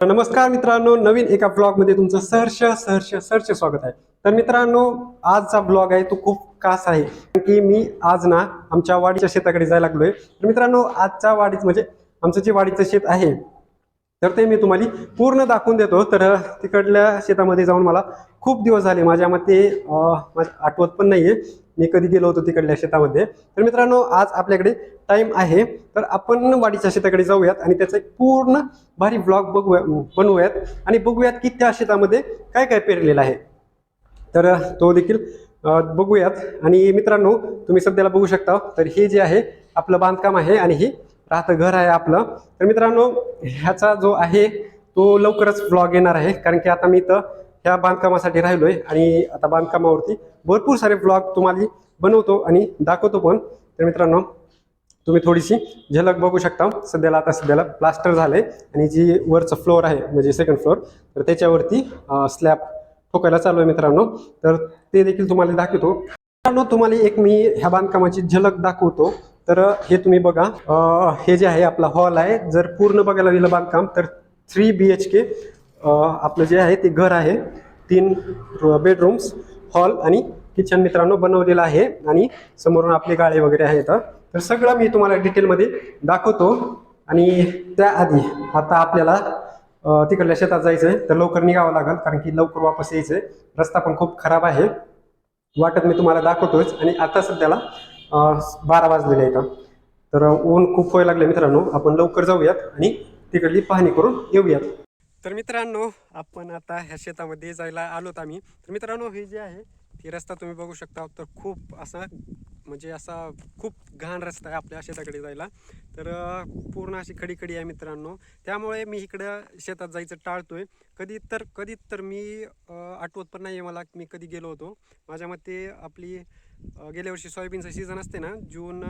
नमस्कार मित्रांनो नवीन एका ब्लॉगमध्ये तुमचं सहर्ष सहर्ष सहर्ष स्वागत आहे. तर मित्रांनो आजचा ब्लॉग आहे तो खूप खास आहे. कारण की मी आज ना आमच्या वाडीच्या शेताकडे जायला लागलोय. तर मित्रांनो आजच्या वाडीत म्हणजे आमचं जे वाडीचं शेत आहे तर ते मी तुम्हाला पूर्ण दाखवून देतो. तर तिकडल्या शेतामध्ये जाऊन मला खूप दिवस झाले. माझ्या मते आठवत पण नाहीये. मी कधी गेलो होतो तिकडल्या शेतामध्ये. तर मित्रांनो आज आपल्याकडे टाइम आहे. तर आपण वाडीच्या शेताकडे जाऊयात आणि त्याचा एक पूर्ण भारी ब्लॉग बघूया बनवूयात. आणि बघूयात की त्या शेतामध्ये काय काय पेरलेलं आहे. तर तो देखील बघूयात. आणि मित्रांनो तुम्ही सध्याला बघू शकता. तर हे जे आहे आपलं बांधकाम आहे आणि हे राहतं घर आहे आपलं. तर मित्रांनो ह्याचा जो आहे तो लवकरच ब्लॉग येणार आहे. कारण की आता मी इथं ह्या बांधकामासाठी राहिलोय आणि आता बांधकामावरती भरपूर सारे ब्लॉग तुम्हाला बनवतो आणि दाखवतो पण. तर मित्रांनो तुम्ही थोडीशी झलक बघू शकता. सध्याला आता सध्याला प्लास्टर झालंय आणि जी वरचं फ्लोअर आहे म्हणजे सेकंड फ्लोअर तर त्याच्यावरती स्लॅब ठोकायला चालू आहे मित्रांनो. तर ते देखील तुम्हाला दाखवतो. मित्रांनो तुम्हाला एक मी ह्या बांधकामाची झलक दाखवतो. तर हे तुम्ही बघा. हे जे आहे आपला हॉल आहे. जर पूर्ण बघायला गेलं बांधकाम तर थ्री बी एच के आपलं जे आहे ते घर आहे. तीन बेडरूम्स हॉल आणि किचन मित्रांनो बनवलेलं आहे. आणि समोरून आपले गाळे वगैरे आहेत. तर सगळं मी तुम्हाला डिटेलमध्ये दाखवतो. आणि त्याआधी आता आपल्याला तिकडल्या शेतात जायचं आहे तर लवकर निघावं लागेल कारण की लवकर वापस यायचं आहे रस्ता पण खूप खराब आहे. वाटत मी तुम्हाला दाखवतोच. आणि आता सध्याला बारा वाजलेले आहेत. तर ऊन खूप व्हायला लागले मित्रांनो. आपण लवकर जाऊयात आणि तिकडली पाहणी करून येऊयात. तर मित्रांनो आपण आता ह्या शेतामध्ये जायला आलोत आम्ही. तर मित्रांनो हे जे आहे ती रस्ता तुम्ही बघू शकता. तर खूप असा म्हणजे असा खूप घाण रस्ता आहे आपल्या शेताकडे जायला. तर पूर्ण अशी खडी खडी आहे मित्रांनो. त्यामुळे मी इकडं शेतात जायचं टाळतोय. कधी तर कधी तर मी आठवत पण नाही आहे मला मी कधी गेलो होतो. माझ्या मते आपली गेल्या वर्षी सोयाबीनचं सीझन असते ना जून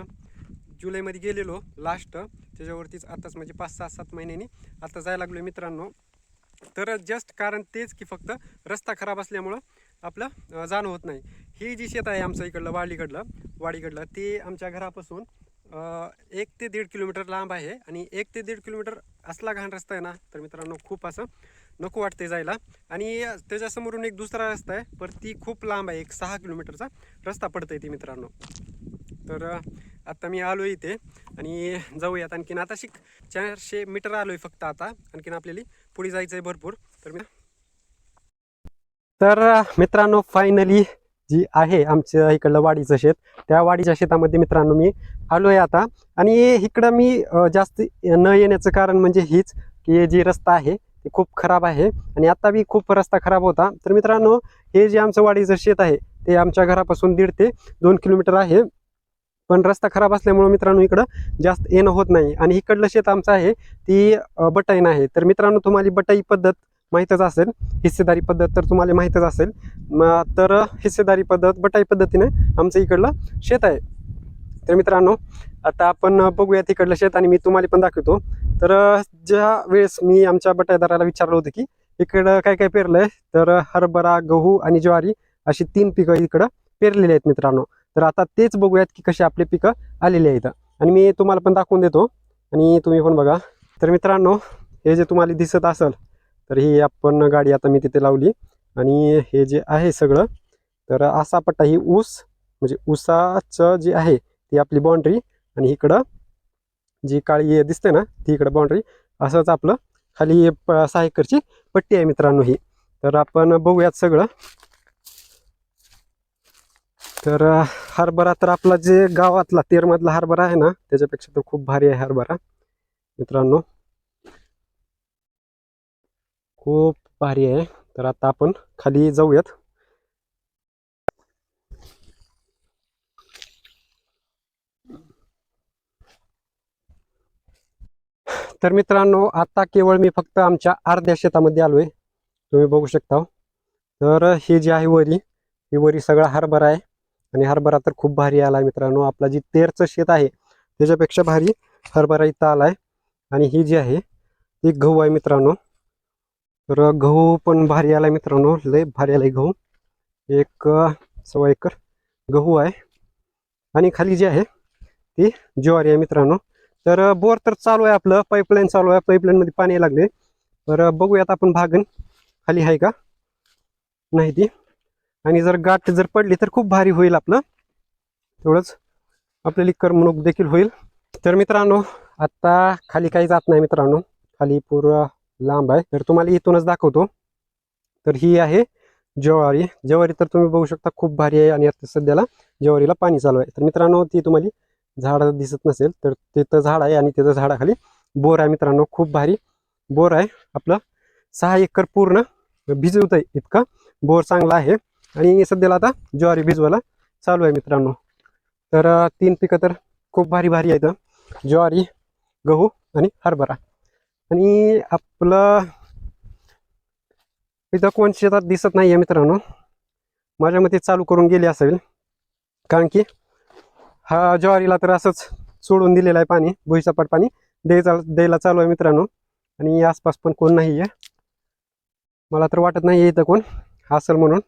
जुलैमध्ये गेलेलो लास्ट त्याच्यावरतीच आताच म्हणजे पाच सहा सात महिन्यांनी आता जायला लागलो मित्रांनो. तर जस्ट कारण तेच की फक्त रस्ता खराब असल्यामुळं आपलं जाणं होत नाही. ही जी शेत आहे आमचं इकडलं वाडीकडलं वाडीकडलं ते आमच्या घरापासून एक ते दीड किलोमीटर लांब आहे आणि एक ते दीड किलोमीटर असला घाण रस्ता आहे ना तर मित्रांनो खूप असं नको वाटते जायला. आणि त्याच्यासमोरून एक दुसरा रस्ता आहे पर ती खूप लांब आहे एक सहा किलोमीटरचा रस्ता पडतं आहे ती मित्रांनो. तर आत्ता मी आलो इथे आणि जाऊयात आणखीन. आता शिक चारशे मीटर आलोय फक्त आता. आणखीन आपल्याला पुढे जायचं आहे भरपूर. तर मी तर मित्रांनो फायनली जी आहे आमच्या इकडलं वाडीचं शेत त्या वाडीच्या शेतामध्ये मित्रांनो मी आलोय आता. आणि इकडं मी जास्त न येण्याचं कारण म्हणजे हीच की जी रस्ता आहे ते खूप खराब आहे. आणि आत्ता बी खूप रस्ता खराब होता. तर मित्रांनो हे जे आमचं वाडीचं शेत आहे ते आमच्या घरापासून दीड ते दोन किलोमीटर आहे. पण रस्ता खराब असल्यामुळे मित्रांनो इकडं जास्त येणं होत नाही. आणि इकडलं शेत आमचं आहे ती बटाईन आहे. तर मित्रांनो तुम्हाला बटाई पद्धत माहीतच असेल हिस्सेदारी पद्धत तर तुम्हाला माहीतच असेल. तर हिस्सेदारी पद्धत बटाई पद्धतीने आमचं इकडलं शेत आहे. तर मित्रांनो आता आपण बघूया तिकडलं शेत आणि मी तुम्हाला पण दाखवतो. तर ज्या वेळेस मी आमच्या बटाईदाराला विचारलं होतं की इकडं काय काय पेरलंय? तर हरभरा गहू आणि ज्वारी अशी तीन पिकं इकडं पेरलेली आहेत मित्रांनो. तर आता तेच बघूयात की कशी आपली पिकं आलेली आहेत. आणि मी तुम्हाला पण दाखवून देतो. आणि तुम्ही पण बघा. तर मित्रांनो हे जे तुम्हाला दिसत असेल तर ही आपण गाडी आता मी तिथे लावली. आणि हे जे आहे सगळं तर असा पट्टा ही ऊस म्हणजे ऊसाचं जे आहे ती आपली बाउंड्री आणि इकडं जी काळी दिसते ना ती इकडं बाउंड्री असंच आपलं खाली प सहा एकरची पट्टी आहे मित्रांनो ही. तर आपण बघूयात सगळं. तर हरभरा तर आपला जे गावातला तेरमधला हरभरा आहे ना त्याच्यापेक्षा तर खूप भारी आहे हरभरा. मित्रांनो खूप भारी आहे. तर आता आपण खाली जाऊयात. तर मित्रांनो आता केवळ मी फक्त आमच्या अर्ध्या शेतामध्ये आलोय. तुम्ही बघू शकता. तर हे जी आहे वरी ही वरी सगळा हरभरा आहे. आणि हरभरा तर खूप भारी आलाय मित्रांनो. आपला जी तेरचं शेत आहे त्याच्यापेक्षा भारी हरभरा इथं आहे आणि ही जी आहे ती गहू आहे मित्रांनो. तर गहू पण भारी आला मित्रांनो. लय भारी आलाय गहू. एक सव्वा एकर गहू आहे. आणि खाली जी आहे ती ज्वारी आहे मित्रांनो. तर बोर तर चालू आहे आपलं. पाईपलाईन चालू आहे. पाईपलाईनमध्ये पाणी लागले तर बघूयात आपण भागन खाली आहे का? नाही ती. आणि जर गाठ जर पडली तर खूप भारी होईल आपलं. तेवढंच आपल्याला करमणूक देखील होईल. तर मित्रांनो आत्ता खाली काही जात नाही मित्रांनो. खाली पूर्ण लांब आहे. तर तुम्हाला इथूनच दाखवतो. तर ही आहे ज्वारी. ज्वारी तर तुम्ही बघू शकता खूप भारी आहे आणि आता सध्याला ज्वारीला पाणी चालू आहे. तर मित्रांनो ती तुम्हाला झाड दिसत नसेल तर तिथं झाड आहे आणि तिथं झाडाखाली बोर आहे मित्रांनो. खूप भारी बोर आहे. आपलं सहा एकर पूर्ण भिजवत आहे इतका. बोर चांगला आहे. आणि सध्याला आता ज्वारी भिजवायला चालू आहे मित्रांनो. तर तीन पिकं तर खूप भारी भारी आहेत ज्वारी गहू आणि हरभरा. आणि आपलं इथं कोण शेतात दिसत नाही आहे मित्रांनो. माझ्या मते चालू करून गेले असेल. कारण की हा ज्वारीला तर असंच सोडून दिलेलं आहे पाणी भुईसपाट पाणी द्यायचा द्यायला चालू आहे मित्रांनो. आणि आसपास पण कोण नाही आहे मला तर वाटत नाही इथं कोण असेल म्हणून.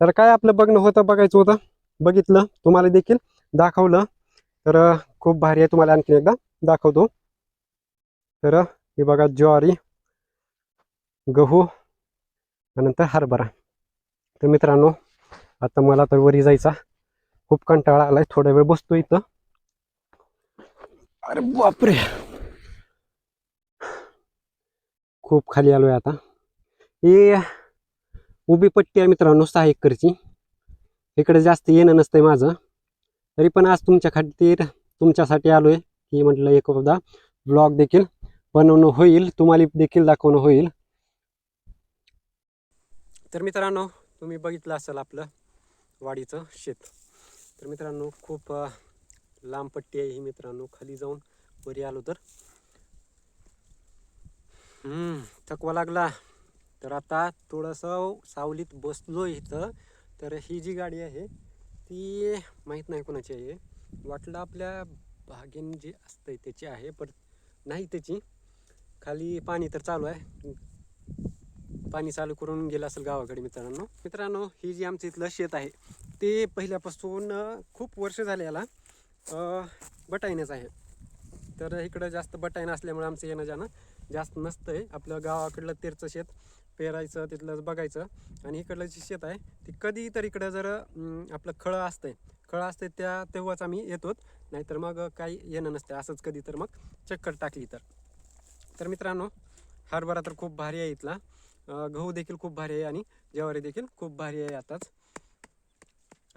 तर काय आपलं बघणं होतं बघायचं होतं. बघितलं तुम्हाला देखील दाखवलं. तर खूप भारी आहे तुम्हाला आणखी एकदा दाखवतो. तर हे बघा ज्वारी गहू नंतर हरभरा. तर मित्रांनो आता मला तर वरी जायचा. खूप कंटाळा आलाय थोडा वेळ बसतो इथं. अरे बापरे! खूप खाली आलोय आता. ए उभी पट्टी आहे मित्रांनो सहा एकरची. इकडे जास्त येणं नसतंय माझं. तरी पण आज तुमच्या खातीर तुमच्यासाठी आलो आहे की म्हटलं एकदा ब्लॉग देखील बनवणं होईल. तुम्हाला देखील दाखवणं होईल. तर मित्रांनो तुम्ही बघितलं असेल आपलं वाडीचं शेत. तर मित्रांनो खूप लांब पट्टी आहे ही मित्रांनो. खाली जाऊन वरी आलो तर. हम्म, थकवा लागला. तर आता थोडंसं सावलीत बसलो इथं. तर ही जी गाडी आहे ती माहीत नाही कोणाची आहे. वाटलं आपल्या भागीन जी असतं त्याची आहे पण नाही त्याची. खाली पाणी तर चालू आहे. पाणी चालू करून गेलं असेल गावाकडे मित्रांनो. मित्रांनो ही जी आमचं इथलं शेत आहे ते पहिल्यापासून खूप वर्ष झाले याला अं, बटाईनच आहे. तर इकडं जास्त बटाईन असल्यामुळे आमचं येणं जाणं जास्त नसतंय. आपलं गावाकडलं तेरचं शेत पेरायचं तिथलं बघायचं आणि इकडलं जे शेत आहे ते कधी तर इकडं जर आपलं खळं असतंय खळं असते त्या तेव्हाच आम्ही येतो नाहीतर मग काही येणं नसतं असंच कधी तर मग चक्कर टाकली तर. तर मित्रांनो हरभरा तर खूप भारी आहे इथला. गहू देखील खूप भारी आहे आणि ज्वारी देखील खूप भारी आहे आताच.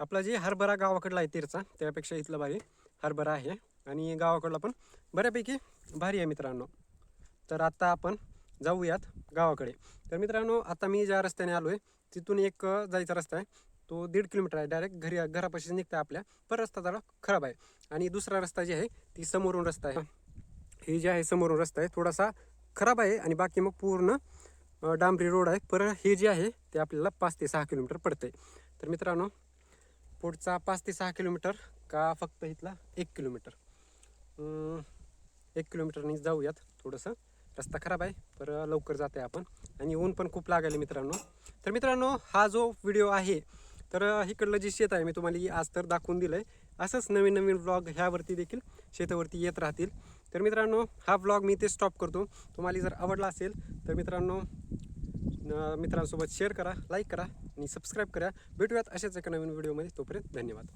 आपला जे हरभरा गावाकडला आहे तीरचा त्यापेक्षा इथला भारी हरभरा आहे आणि गावाकडला पण बऱ्यापैकी भारी आहे मित्रांनो. तर आता आपण जाऊयात गावाकडे. तर मित्रांनो आता मी ज्या रस्त्याने आलो आहे तिथून एक जायचा रस्ता आहे. तो दीड किलोमीटर आहे. डायरेक्ट घरी घरापाशी निघतं आपल्या. पर रस्ता जरा खराब आहे. आणि दुसरा रस्ता जे आहे ती समोरून रस्ता आहे. ही जी आहे समोरून रस्ता आहे. थोडासा खराब आहे आणि बाकी मग पूर्ण डांबरी रोड आहे. पर हे जे आहे ते आपल्याला पाच ते सहा किलोमीटर पडतंय. तर मित्रांनो पुढचा पाच ते सहा किलोमीटर का फक्त इथला एक किलोमीटर? एक किलोमीटरने जाऊयात थोडंसं. रस्ता खराब आहे पर लवकर जाते आपण. आणि ऊन पण खूप लागेल मित्रांनो. तर मित्रांनो हा जो व्हिडिओ आहे तर इकडलं जे शेत आहे मी तुम्हाला आज तर दाखवून दिलं आहे असंच नवीन नवीन ब्लॉग ह्यावरती देखील शेतावरती येत राहतील. तर मित्रांनो हा ब्लॉग मी इथे स्टॉप करतो. तुम्हाला जर आवडला असेल तर मित्रांनो मित्रांसोबत शेअर करा लाईक करा आणि सबस्क्राईब करा. भेटूयात अशाच एका नवीन व्हिडिओमध्ये तोपर्यंत धन्यवाद.